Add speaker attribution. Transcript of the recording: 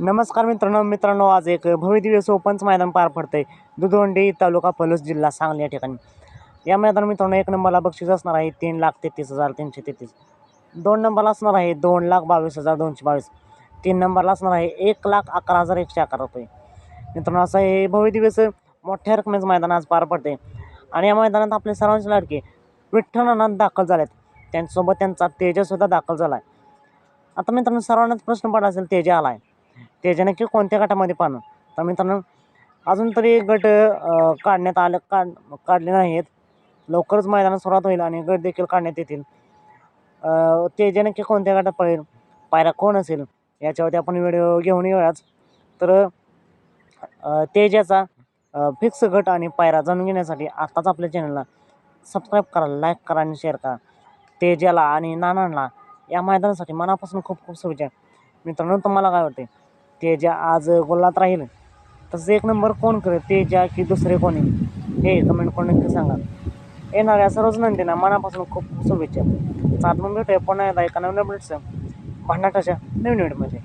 Speaker 1: नमस्कार मित्रांनो मित्रांनो आज एक भव्यदिव्य ओपनचं मैदान पार पडतंय. दुधवंडी तालुका पलूस जिल्हा सांगली या ठिकाणी. या मैदान मित्रांनो एक नंबरला बक्षीस असणार आहे तीन लाख तेहतीस हजार तीनशे तेहतीस. दोन नंबरला असणार आहे दोन लाख बावीस हजार दोनशे बावीस. तीन नंबरला असणार आहे एक लाख अकरा हजार एकशे अकरा रुपये. मित्रांनो असं हे भव्यदिव्यचं मोठ्या रकमेचं मैदान आज पार पडते आणि या मैदानात आपले सर्वांचे लाडके विठ्ठलनाथ दाखल झालेत. त्यांच्यासोबत त्यांचा तेजसुद्धा दाखल झाला आहे आता मित्रांनो सर्वांनाच प्रश्न पडला असेल तेजा आला आहे तेजा नक्की कोणत्या गटामध्ये पाहणं? तर मित्रांनो अजून तरी गट काढण्यात आलं काढ काढले नाहीत लवकरच मैदानात सुरुवात होईल आणि गट देखील काढण्यात येतील. अ, नक्की कोणत्या गटात पळेल? पायरा कोण असेल? याच्यावरती आपण व्हिडिओ घेऊन येऊयाच तर तेजाचा फिक्स गट आणि पायरा जाणून घेण्यासाठी आत्ताच आपल्या चॅनलला सबस्क्राईब करा लाईक करा आणि शेअर करा. तेजाला आणि नानांना या मैदानासाठी मनापासून खूप खूप शुभेच्छा. मित्रांनो तुम्हाला काय वाटते तेजा आज गोलात राहील. तसंच एक नंबर कोण करेल? तेजा की दुसरे कोणी? हे कमेंट करून नक्की सांगा येणाऱ्या सर्वच नंदींना मनापासून खूप शुभेच्छा. सात मग भेटूया पुन्हा एकदा एका नवीन अपडेट्स भांडाटाच्या नवीन व्हिडिओमध्ये